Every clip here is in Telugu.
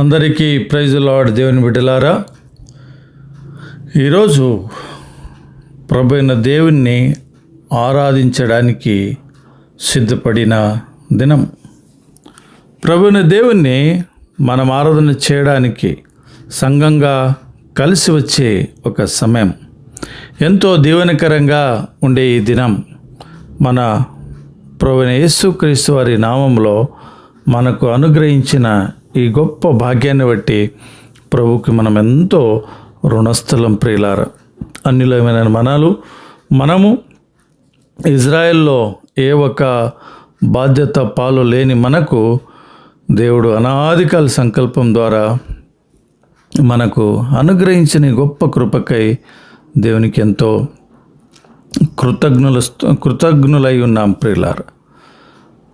అందరికీ ప్రైజ్ లాడ్ దేవుని బిడ్డలారా. ఈరోజు ప్రభైన దేవుణ్ణి ఆరాధించడానికి సిద్ధపడిన దినం. ప్రభుని దేవుణ్ణి మనం ఆరాధన చేయడానికి సంఘంగా కలిసి వచ్చే ఒక సమయం. ఎంతో దీవెనకరంగా ఉండే ఈ దినం మన ప్రభువైన యేసుక్రీస్తు వారి నామంలో మనకు అనుగ్రహించిన ఈ గొప్ప భాగ్యాన్ని బట్టి ప్రభుకి మనం ఎంతో రుణస్థలం ప్రియులార. అన్నిలమైన మనాలు? మనము ఇజ్రాయెల్లో ఏ ఒక్క బాధ్యత పాలు లేని మనకు దేవుడు అనాదికాల సంకల్పం ద్వారా మనకు అనుగ్రహించిన గొప్ప కృపకై దేవునికి ఎంతో కృతజ్ఞులు కృతజ్ఞులై ఉన్నాం ప్రియులార.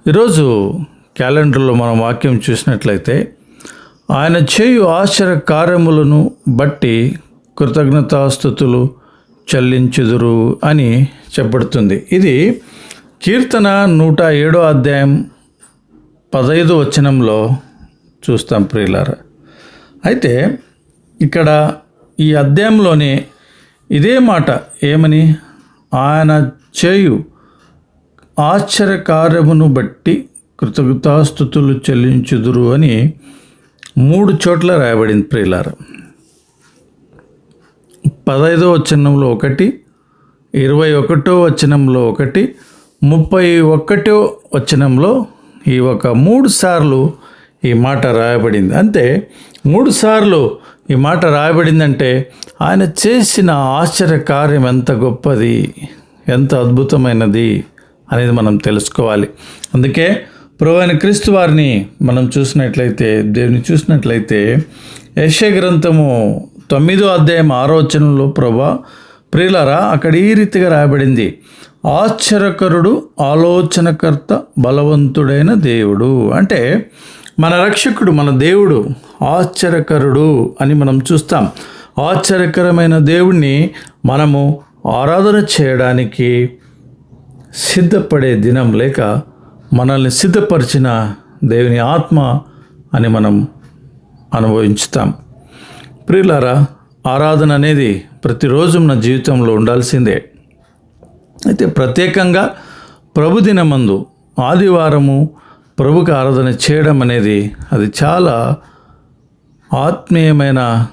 ఈరోజు క్యాలెండర్లో మనం వాక్యం చూసినట్లయితే ఆయన చేయు ఆశ్చర్య కార్యములను బట్టి కృతజ్ఞతాస్థుతులు చెల్లించుదురు అని చెప్పబడుతుంది. ఇది కీర్తన నూట ఏడో అధ్యాయం పదైదు వచనంలో చూస్తాం ప్రియులారా. అయితే ఇక్కడ ఈ అధ్యాయంలోనే ఇదే మాట ఏమని? ఆయన చేయు ఆశ్చర్యకార్యమును బట్టి కృతజ్ఞతాస్థుతులు చెల్లించుదురు అని మూడు చోట్ల రాయబడింది ప్రియులార. పదైదో వచనంలో ఒకటి ఇరవై ఒకటో వచనంలో ఒకటి ముప్పై ఒకటో వచనంలో ఈ ఒక మూడు సార్లు ఈ మాట రాయబడింది. అంతే మూడు సార్లు ఈ మాట రాయబడిందంటే ఆయన చేసిన ఆశ్చర్య కార్యం ఎంత గొప్పది ఎంత అద్భుతమైనది అనేది మనం తెలుసుకోవాలి. అందుకే ప్రభువైన క్రీస్తు వారిని మనం చూసినట్లయితే దేవుని చూసినట్లయితే యశ గ్రంథము తొమ్మిదో అధ్యాయం ఆరోచనలో ప్రభా ప్రియులరా అక్కడ ఈ రీతిగా రాయబడింది. ఆశ్చర్యకరుడు ఆలోచనకర్త బలవంతుడైన దేవుడు. అంటే మన రక్షకుడు మన దేవుడు ఆశ్చర్యకరుడు అని మనం చూస్తాం. ఆశ్చర్యకరమైన దేవుణ్ణి మనము ఆరాధన చేయడానికి సిద్ధపడే దినం లేక మనల్ని సిద్ధపరిచిన దేవుని ఆత్మ అని మనం అనుభవించుతాం. ప్రియులారా ఆరాధన అనేది ప్రతిరోజు మన జీవితంలో ఉండాల్సిందే. అయితే ప్రత్యేకంగా ప్రభుదినమందు ఆదివారము ప్రభుకి ఆరాధన చేయడం అనేది అది చాలా ఆత్మీయమైన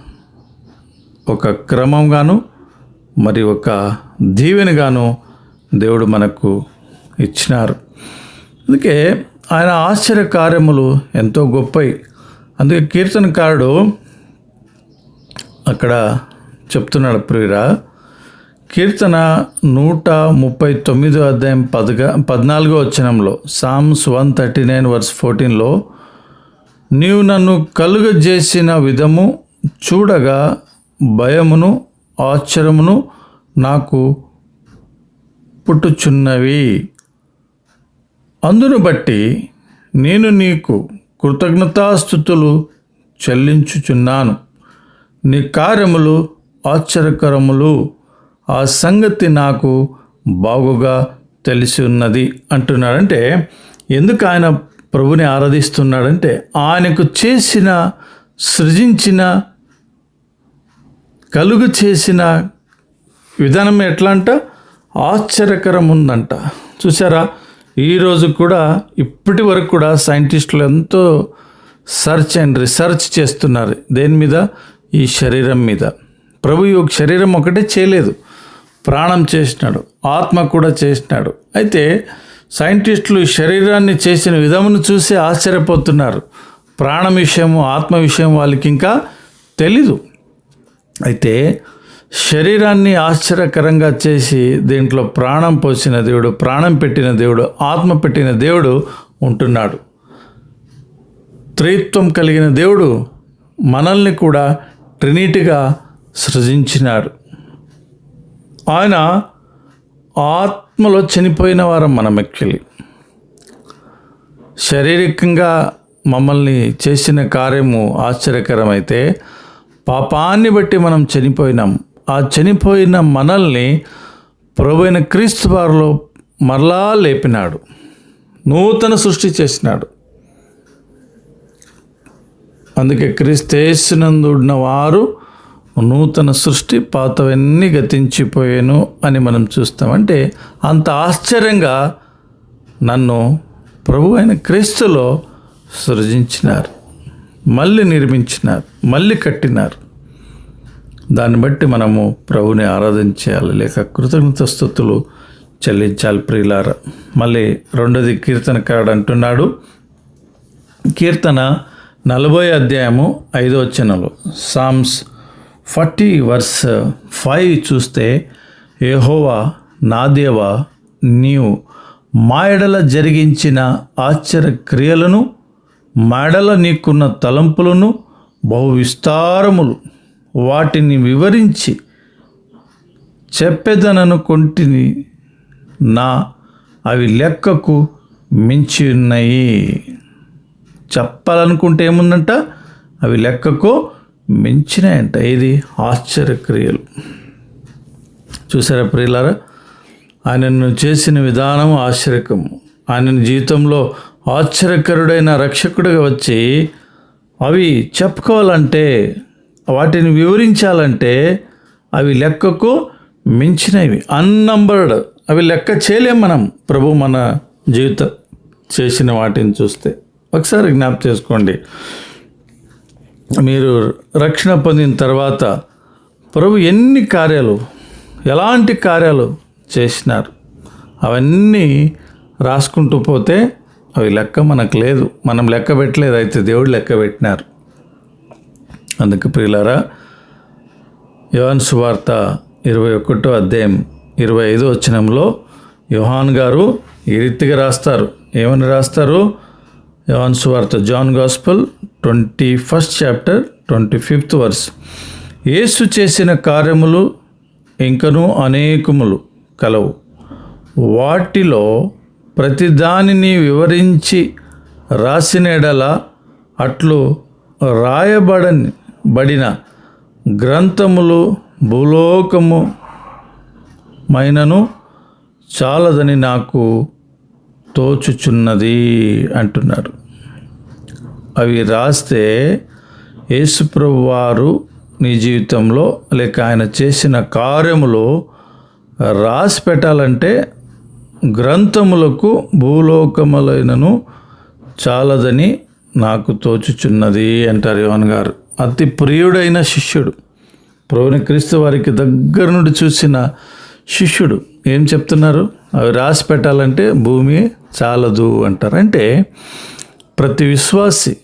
ఒక క్రమంగాను మరి ఒక దీవెనగాను దేవుడు మనకు ఇచ్చినారు. అందుకే ఆయన ఆశ్చర్య కార్యములు ఎంతో గొప్పవి అందుకే కీర్తనకారుడు అక్కడ చెప్తున్నాడు ప్రియురా కీర్తన నూట ముప్పై తొమ్మిదో అధ్యాయం పదగా పద్నాలుగో వచనంలో psalms one thirty nine verse ఫోర్టీన్లో నీవు నన్ను కలుగజేసిన విధము చూడగా భయమును ఆశ్చర్యమును నాకు పుట్టుచున్నవి. అందును బట్టి నేను నీకు కృతజ్ఞతాస్థుతులు చెల్లించుచున్నాను. నీ కార్యములు ఆశ్చర్యకరములు. ఆ సంగతి నాకు బాగుగా తెలిసి ఉన్నది అంటున్నాడంటే ఎందుకు ఆయన ప్రభుని ఆరాధిస్తున్నాడంటే ఆయనకు చేసిన సృజించిన కలుగు చేసిన విధానం ఎట్లా అంట ఆశ్చర్యకరం ఉందంట చూసారా ఈరోజు కూడా ఇప్పటి వరకు కూడా సైంటిస్టులు ఎంతో సర్చ్ అండ్ రీసెర్చ్ చేస్తున్నారు. దేని మీద? ఈ శరీరం మీద. ప్రభు ఈ ఒక శరీరం ఒకటే చేయలేదు. ప్రాణం చేసినాడు. ఆత్మ కూడా చేసినాడు. అయితే సైంటిస్టులు శరీరాన్ని చేసిన విధమును చూసి ఆశ్చర్యపోతున్నారు. ప్రాణం విషయము ఆత్మ విషయం వాళ్ళకి ఇంకా తెలీదు. అయితే శరీరాన్ని ఆశ్చర్యకరంగా చేసి దీంట్లో ప్రాణం పోసిన దేవుడు ప్రాణం పెట్టిన దేవుడు ఆత్మ పెట్టిన దేవుడు ఉంటున్నాడు. త్రిత్వం కలిగిన దేవుడు మనల్ని కూడా ట్రినిటీగా సృజించినాడు. ఆయన ఆత్మలో చనిపోయిన వారం మనం ఎక్కిలి. శారీరకంగా మమ్మల్ని చేసిన కార్యము ఆశ్చర్యకరమైతే పాపాన్ని బట్టి మనం చనిపోయినాం. ఆ చనిపోయిన మనల్ని ప్రభువైన క్రీస్తు వారిలో మరలా లేపినాడు. నూతన సృష్టి చేసినాడు. అందుకే క్రీస్తేసినందున్న వారు నూతన సృష్టి పాతవన్నీ గతించిపోయాను అని మనం చూస్తామంటే అంత ఆశ్చర్యంగా నన్ను ప్రభు అయిన క్రీస్తులో సృజించినారు. మళ్ళీ నిర్మించినారు. మళ్ళీ కట్టినారు. దాన్ని బట్టి మనము ప్రభుని ఆరాధించాలి. లేక కృతజ్ఞత స్థుతులు చెల్లించాలి ప్రియులార. మళ్ళీ రెండోది కీర్తనకారుడు అంటున్నాడు. కీర్తన నలభై అధ్యాయము ఐదో వచనంలో. సామ్స్ ఫార్టీ వర్స్ ఫైవ్ చూస్తే ఏహోవా నా దేవా నీవు మాయడల జరిగించిన ఆశ్చర్య క్రియలను మాడల నీకున్న తలంపులను బహు విస్తారములు వాటిని వివరించి చెప్పెదననుకొంటిని నా అవి లెక్కకు మించి ఉన్నాయి. చెప్పాలనుకుంటే ఏముందంట? అవి లెక్కకు మించినాయంట. ఇది ఆశ్చర్యక్రియలు. చూసారా ప్రియులారా? ఆయనను చేసిన విధానం ఆశ్చర్యకము ఆయన జీవితంలో ఆశ్చర్యకరుడైన రక్షకుడిగా వచ్చి అవి చెప్పుకోవాలంటే వాటిని వివరించాలంటే అవి లెక్కకు మించినవి. అన్నంబర్డ్ అవి లెక్క చేయలేం మనం. ప్రభు మన జీవిత చేసిన వాటిని చూస్తే. ఒకసారి జ్ఞాపకం చేసుకోండి. మీరు రక్షణ పొందిన తర్వాత ప్రభు ఎన్ని కార్యాలు ఎలాంటి కార్యాలు చేసినారు? అవన్నీ రాసుకుంటూ పోతే అవి లెక్క మనకు లేదు. మనం లెక్క పెట్టలేదు. అయితే దేవుడు లెక్క పెట్టినారు. అందుకు ప్రియులారా యోహాన్ సువార్త ఇరవై ఒకటో అధ్యాయం ఇరవై ఐదో వచనంలో యోహాన్ గారు ఈ రీతిగా రాస్తారు. ఏమని రాస్తారు? యోహాన్ సువార్త John gospel twenty first chapter twenty fifth verse. యేసు చేసిన కార్యములు ఇంకను అనేకములు కలవు. వాటిలో ప్రతిదానిని వివరించి రాసినడల అట్లు రాయబడని బడిన గ్రంథములు భూలోకము మైనను చాలదని నాకు తోచుచున్నది అంటున్నారు. అవి రాస్తే యేసుప్రభు వారు నీ జీవితంలో లేక ఆయన చేసిన కార్యములు రాసి పెట్టాలంటే గ్రంథములకు భూలోకములైనను చాలదని నాకు తోచుచున్నది అంటారు యోన్ గారు. అతి ప్రియుడైన శిష్యుడు. ప్రభుని క్రీస్తు వారికి దగ్గర నుండి చూసిన శిష్యుడు. ఏం చెప్తున్నారు? అవి రాసి పెట్టాలంటే భూమి చాలదు అంటారు. అంటే ప్రతి విశ్వాసి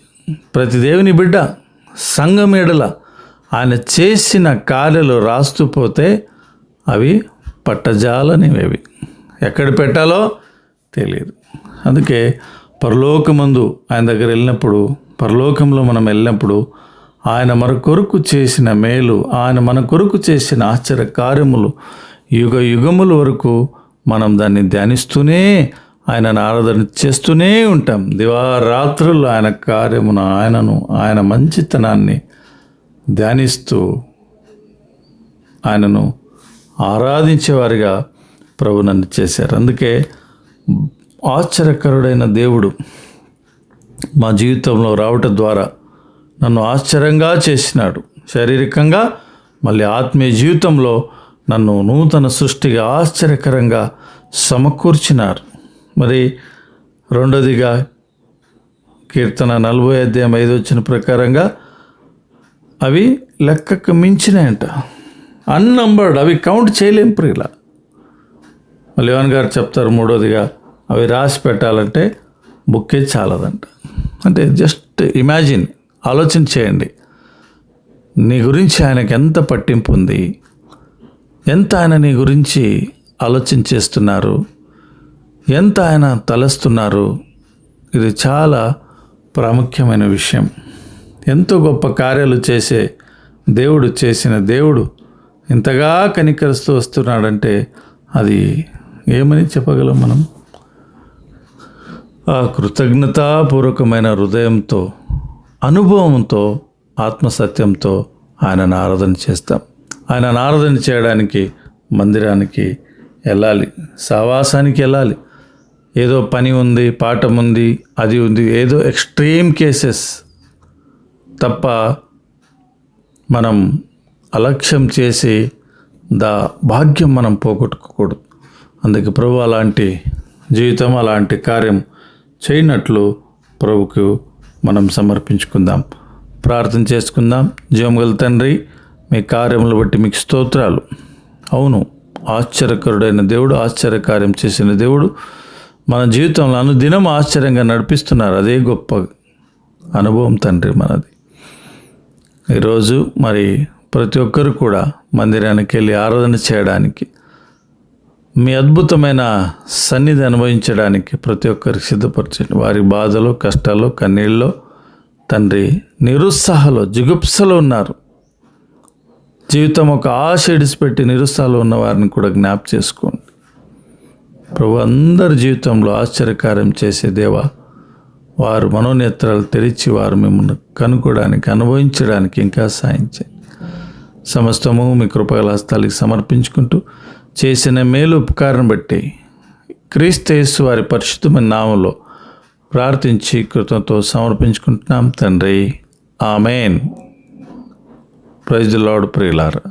ప్రతి దేవుని బిడ్డ సంఘం ఎడల ఆయన చేసిన కార్యలు రాస్తూ పోతే అవి పట్టజాలనివేవి. ఎక్కడ పెట్టాలో తెలియదు. అందుకే పరలోకమందు ఆయన దగ్గర వెళ్ళినప్పుడు పరలోకంలో మనం వెళ్ళినప్పుడు ఆయన మన కొరకు చేసిన మేలు ఆయన మన కొరకు చేసిన ఆశ్చర్య కార్యములు యుగ యుగముల వరకు మనం దాన్ని ధ్యానిస్తూనే ఆయనను ఆరాధన చేస్తూనే ఉంటాం. దివారాత్రులు ఆయన కార్యమును ఆయనను ఆయన మంచితనాన్ని ధ్యానిస్తూ ఆయనను ఆరాధించేవారిగా ప్రభు నన్ను చేశారు. అందుకే ఆశ్చర్యకరుడైన దేవుడు మా జీవితంలో రావటం ద్వారా నన్ను ఆశ్చర్యంగా చేసినాడు. శారీరకంగా మళ్ళీ ఆత్మీయ జీవితంలో నన్ను నూతన సృష్టిగా ఆశ్చర్యకరంగా సమకూర్చినారు. మరి రెండోదిగా కీర్తన నలభై అధ్యాయం ఐదు వచ్చిన ప్రకారంగా అవి లెక్కకు మించినాయంట. అన్నంబర్డ్ అవి కౌంట్ చేయలేం ప్రియుల. మల్లివాన్ గారు చెప్తారు మూడోదిగా అవి రాసి పెట్టాలంటే బుక్కే చాలదంట. అంటే జస్ట్ ఇమాజిన్ ఆలోచన చేయండి నీ గురించి ఆయనకు ఎంత పట్టింపు ఉంది? ఎంత ఆయన నీ గురించి ఆలోచన చేస్తున్నారు ఎంత ఆయన తలస్తున్నారు? ఇది చాలా ప్రాముఖ్యమైన విషయం. ఎంతో గొప్ప కార్యాలు చేసే దేవుడు చేసిన దేవుడు ఇంతగా కనికరిస్తూ వస్తున్నాడంటే అది ఏమని చెప్పగలం మనం? ఆ కృతజ్ఞతాపూర్వకమైన హృదయంతో అనుభవంతో ఆత్మసత్యంతో ఆయనను ఆరాధన చేస్తాం. ఆయనను ఆరాధన చేయడానికి మందిరానికి వెళ్ళాలి. సావాసానికి వెళ్ళాలి. ఏదో పని ఉంది పాఠం ఉంది అది ఉంది ఏదో ఎక్స్ట్రీమ్ కేసెస్ తప్ప మనం అలక్ష్యం చేసి దా భాగ్యం మనం పోగొట్టుకోకూడదు. అందుకే ప్రభు అలాంటి జీవితం అలాంటి కార్యం చేయనట్లు ప్రభుకు మనం సమర్పించుకుందాం. ప్రార్థన చేసుకుందాం. జీవముగల తండ్రి మీ కార్యములు బట్టి మీకు స్తోత్రాలు. అవును ఆశ్చర్యకరుడైన దేవుడు ఆశ్చర్యకార్యం చేసిన దేవుడు మన జీవితంలో అనుదినం ఆశ్చర్యంగా నడిపిస్తున్నారు. అదే గొప్ప అనుభవం తండ్రి మనది. ఈరోజు మరి ప్రతి ఒక్కరు కూడా మందిరానికి వెళ్ళి ఆరాధన చేయడానికి మీ అద్భుతమైన సన్నిధి అనుభవించడానికి ప్రతి ఒక్కరికి సిద్ధపరచండి. వారి బాధలు కష్టాలు కన్నీళ్ళలో తండ్రి నిరుత్సాహలో జిగుప్సలో ఉన్నారు. జీవితం ఒక ఆశ ఇడిసిపెట్టి నిరుత్సాహంలో ఉన్న వారిని కూడా జ్ఞాప్ చేసుకోండి. ప్రభు అందరి జీవితంలో ఆశ్చర్యకార్యం చేసే దేవా వారు మనోనేత్రాలు తెరిచి వారు మిమ్మల్ని కనుక్కోవడానికి అనుభవించడానికి ఇంకా సాయం చేయండి. సమస్తము మీ కృపగల హస్తాలకి సమర్పించుకుంటూ చేసిన మేలు ఉపకారం బట్టి క్రీస్తేసు వారి పరిశుద్ధమైన నామంలో ప్రార్థించి కృతంతో సమర్పించుకుంటున్నాం తండ్రి. ఆమెన్. ప్రైజ్ లార్డ్ ప్రియులారా.